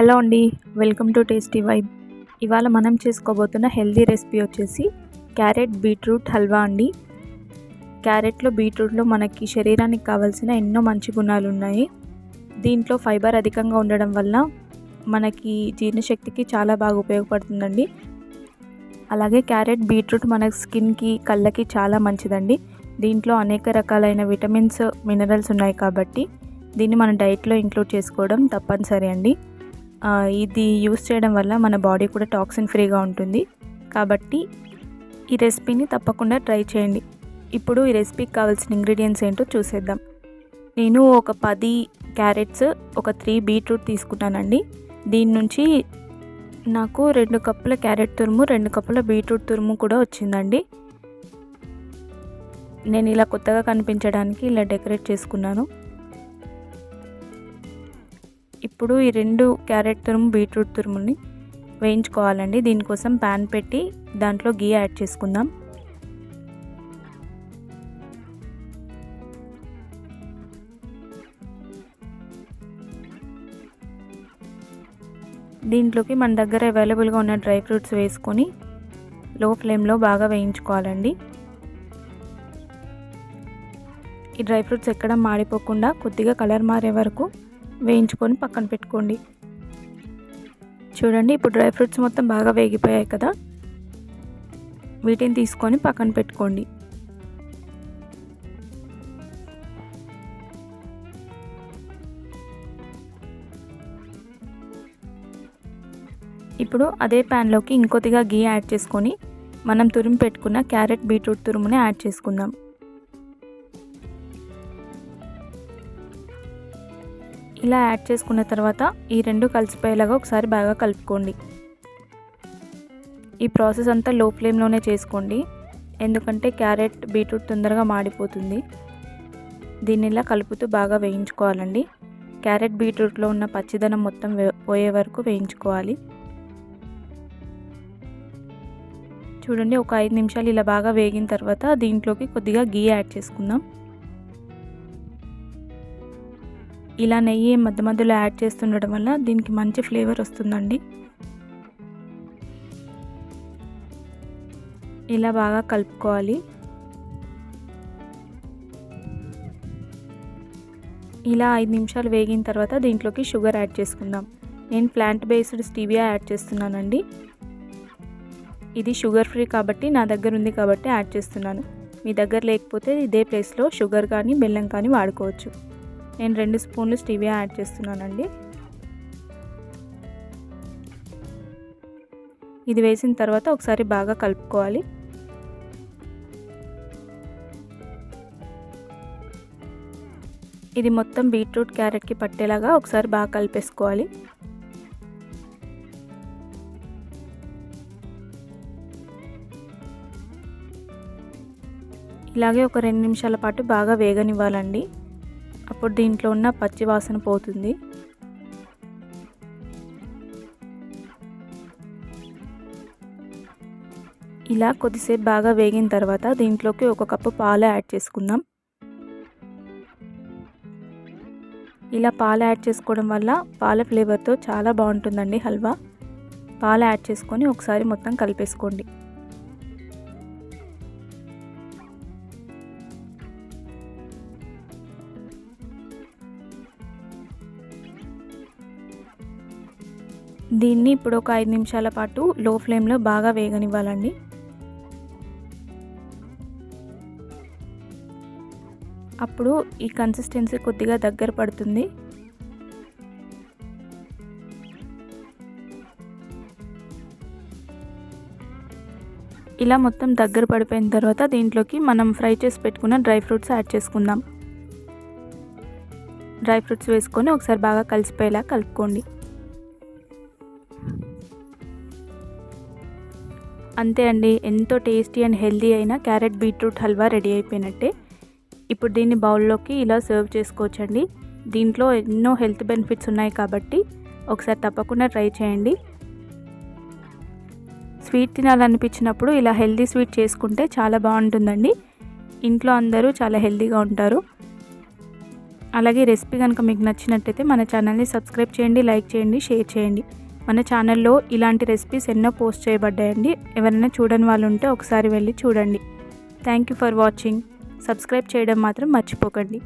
Hello అండి welcome to tasty vibe. ఇవాళ మనం చేసుకోబోతున్న హెల్దీ రెసిపీ వచ్చేసి క్యారెట్ బీట్రూట్ హల్వా అండి. క్యారెట్లో బీట్రూట్లో మనకి శరీరానికి కావాల్సిన ఎన్నో మంచి గుణాలు ఉన్నాయి. దీంట్లో ఫైబర్ అధికంగా ఉండడం వల్ల మనకి జీర్ణశక్తికి చాలా బాగా ఉపయోగపడుతుందండి. అలాగే క్యారెట్ బీట్రూట్ మన స్కిన్కి కళ్ళకి చాలా మంచిదండి. దీంట్లో అనేక రకాలైన విటమిన్స్ మినరల్స్ ఉన్నాయి కాబట్టి దీన్ని మన డైట్లో ఇంక్లూడ్ చేసుకోవడం తప్పనిసరి అండి. ఇది యూస్ చేయడం వల్ల మన బాడీ కూడా టాక్సిన్ ఫ్రీగా ఉంటుంది. కాబట్టి ఈ రెసిపీని తప్పకుండా ట్రై చేయండి. ఇప్పుడు ఈ రెసిపీకి కావాల్సిన ఇంగ్రీడియంట్స్ ఏంటో చూసేద్దాం. నేను ఒక పది క్యారెట్స్ ఒక త్రీ బీట్రూట్ తీసుకున్నానండి. దీని నుంచి నాకు రెండు కప్పుల క్యారెట్ తురుము రెండు కప్పుల బీట్రూట్ తురుము కూడా వచ్చిందండి. నేను ఇలా కొత్తగా కనిపించడానికి ఇలా డెకరేట్ చేసుకున్నాను. ఇప్పుడు ఈ రెండు క్యారెట్ తురుము బీట్రూట్ తురుముని వేయించుకోవాలండి. దీనికోసం ప్యాన్ పెట్టి దాంట్లో గీ యాడ్ చేసుకుందాం. దీంట్లోకి మన దగ్గర అవైలబుల్గా ఉన్న డ్రై ఫ్రూట్స్ వేసుకొని లో ఫ్లేమ్లో బాగా వేయించుకోవాలండి. ఈ డ్రై ఫ్రూట్స్ ఎక్కడ మాడిపోకుండా కొద్దిగా కలర్ మారే వరకు వేయించుకొని పక్కన పెట్టుకోండి. చూడండి ఇప్పుడు డ్రై ఫ్రూట్స్ మొత్తం బాగా వేగిపోయాయి కదా. వీటిని తీసుకొని పక్కన పెట్టుకోండి. ఇప్పుడు అదే ప్యాన్లోకి ఇంకొద్దిగా గీ యాడ్ చేసుకొని మనం తురిమి పెట్టుకున్న క్యారెట్ బీట్రూట్ తురుముని యాడ్ చేసుకుందాం. ఇలా యాడ్ చేసుకున్న తర్వాత ఈ రెండు కలిసిపోయేలాగా ఒకసారి బాగా కలుపుకోండి. ఈ ప్రాసెస్ అంతా లో ఫ్లేమ్లోనే చేసుకోండి. ఎందుకంటే క్యారెట్ బీట్రూట్ తొందరగా మాడిపోతుంది. దీన్ని ఇలా కలుపుతూ బాగా వేయించుకోవాలండి. క్యారెట్ బీట్రూట్లో ఉన్న పచ్చిదనం మొత్తం పోయే వరకు వేయించుకోవాలి. చూడండి ఒక ఐదు నిమిషాలు ఇలా బాగా వేగిన తర్వాత దీంట్లోకి కొద్దిగా గీ యాడ్ చేసుకుందాం. ఇలా నెయ్యి మధ్య మధ్యలో యాడ్ చేస్తుండడం వల్ల దీనికి మంచి ఫ్లేవర్ వస్తుందండి. ఇలా బాగా కలుపుకోవాలి. ఇలా ఐదు నిమిషాలు వేగిన తర్వాత దీంట్లోకి షుగర్ యాడ్ చేసుకుందాం. నేను ప్లాంట్ బేస్డ్ స్టీవియా యాడ్ చేస్తున్నానండి. ఇది షుగర్ ఫ్రీ కాబట్టి నా దగ్గర ఉంది కాబట్టి యాడ్ చేస్తున్నాను. మీ దగ్గర లేకపోతే ఇదే ప్లేస్లో షుగర్ కానీ బెల్లం కానీ వాడుకోవచ్చు. నేను రెండు స్పూన్లు స్టీవియా యాడ్ చేస్తున్నానండి. ఇది వేసిన తర్వాత ఒకసారి బాగా కలుపుకోవాలి. ఇది మొత్తం బీట్రూట్ క్యారెట్కి పట్టేలాగా ఒకసారి బాగా కలిపేసుకోవాలి. ఇలాగే ఒక రెండు నిమిషాల పాటు బాగా వేగనివ్వాలండి. అప్పుడు దీంట్లో ఉన్న పచ్చి వాసన పోతుంది. ఇలా కొద్దిసేపు బాగా వేగిన తర్వాత దీంట్లోకి ఒక కప్పు పాలు యాడ్ చేసుకుందాం. ఇలా పాలు యాడ్ చేసుకోవడం వల్ల పాల ఫ్లేవర్తో చాలా బాగుంటుందండి హల్వా. పాలు యాడ్ చేసుకొని ఒకసారి మొత్తం కలిపేసుకోండి. దీన్ని ఇప్పుడు ఒక ఐదు నిమిషాల పాటు లో ఫ్లేమ్లో బాగా వేగనివ్వాలండి. అప్పుడు ఈ కన్సిస్టెన్సీ కొద్దిగా దగ్గర పడుతుంది. ఇలా మొత్తం దగ్గర పడిపోయిన తర్వాత దీంట్లోకి మనం ఫ్రై చేసి పెట్టుకున్న డ్రై ఫ్రూట్స్ యాడ్ చేసుకుందాం. డ్రై ఫ్రూట్స్ వేసుకొని ఒకసారి బాగా కలిసిపోయేలా కలుపుకోండి. అంతే అండి ఎంతో టేస్టీ అండ్ హెల్దీ అయిన క్యారెట్ బీట్రూట్ హల్వా రెడీ అయిపోయినట్టే. ఇప్పుడు దీన్ని బౌల్లోకి ఇలా సర్వ్ చేసుకోవచ్చండి. దీంట్లో ఎన్నో హెల్త్ బెనిఫిట్స్ ఉన్నాయి కాబట్టి ఒకసారి తప్పకుండా ట్రై చేయండి. స్వీట్ తినాలనిపించినప్పుడు ఇలా హెల్దీ స్వీట్ చేసుకుంటే చాలా బాగుంటుందండి. ఇంట్లో అందరూ చాలా హెల్దీగా ఉంటారు. అలాగే రెసిపీ కనుక మీకు నచ్చినట్టయితే మన ఛానల్ని సబ్స్క్రైబ్ చేయండి లైక్ చేయండి షేర్ చేయండి. మన ఛానల్లో ఇలాంటి రెసిపీస్ ఎన్నో పోస్ట్ చేయబడ్డాయండి. ఎవరైనా చూడని వాళ్ళు ఉంటే ఒకసారి వెళ్ళి చూడండి. Thank you for watching subscribe చేయడం మాత్రం మర్చిపోకండి.